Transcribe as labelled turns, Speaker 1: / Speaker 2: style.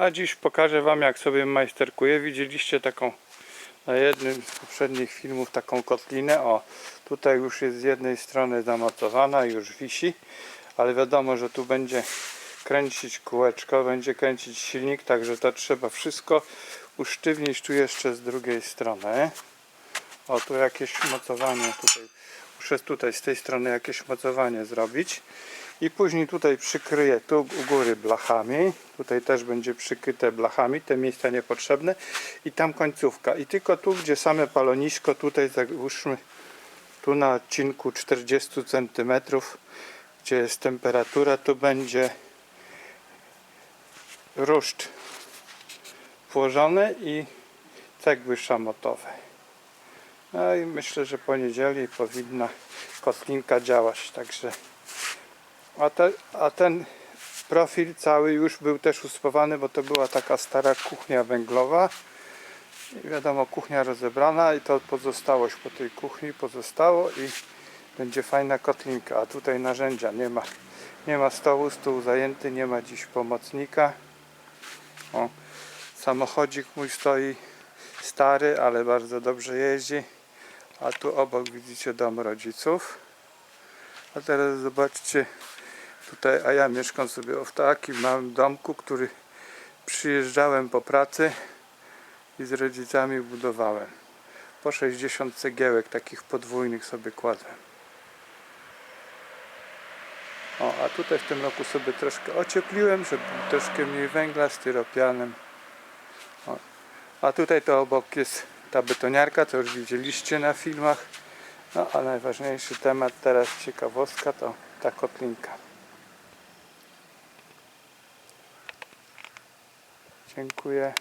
Speaker 1: A dziś pokażę Wam jak sobie majsterkuję. Widzieliście taką na jednym z poprzednich filmów taką kotlinę. O, tutaj już jest z jednej strony zamocowana, już wisi, ale wiadomo, że tu będzie kręcić kółeczko, będzie kręcić silnik, także to trzeba wszystko usztywnić tu jeszcze z drugiej strony. O, tu jakieś mocowanie tutaj. Muszę tutaj z tej strony jakieś mocowanie zrobić. I później tutaj przykryję tu u góry blachami. Tutaj też będzie przykryte blachami, te miejsca niepotrzebne. I tam końcówka. I tylko tu, gdzie same palonisko, tutaj załóżmy tu na odcinku 40 cm, gdzie jest temperatura, tu będzie ruszt włożony i cegły szamotowe. No i myślę, że po powinna kotlinka działać, także. A, te, a ten profil cały już był też uspawany, bo to była taka stara kuchnia węglowa. I wiadomo kuchnia rozebrana i to pozostałość po tej kuchni pozostało i będzie fajna kotlinka, a tutaj narzędzia nie ma. Nie ma stołu, stół zajęty, nie ma dziś pomocnika. O, samochodzik mój stoi stary, ale bardzo dobrze jeździ a tu obok widzicie dom rodziców a teraz zobaczcie tutaj, a ja mieszkam sobie w takim małym domku, który przyjeżdżałem po pracy i z rodzicami budowałem. Po 60 cegiełek takich podwójnych sobie kładłem. O, a tutaj w tym roku sobie troszkę ociepliłem, żeby troszkę mniej węgla styropianem. O. A tutaj to obok jest ta betoniarka, co już widzieliście na filmach. No, a najważniejszy temat teraz, ciekawostka, to ta kotlinka. Dziękuję.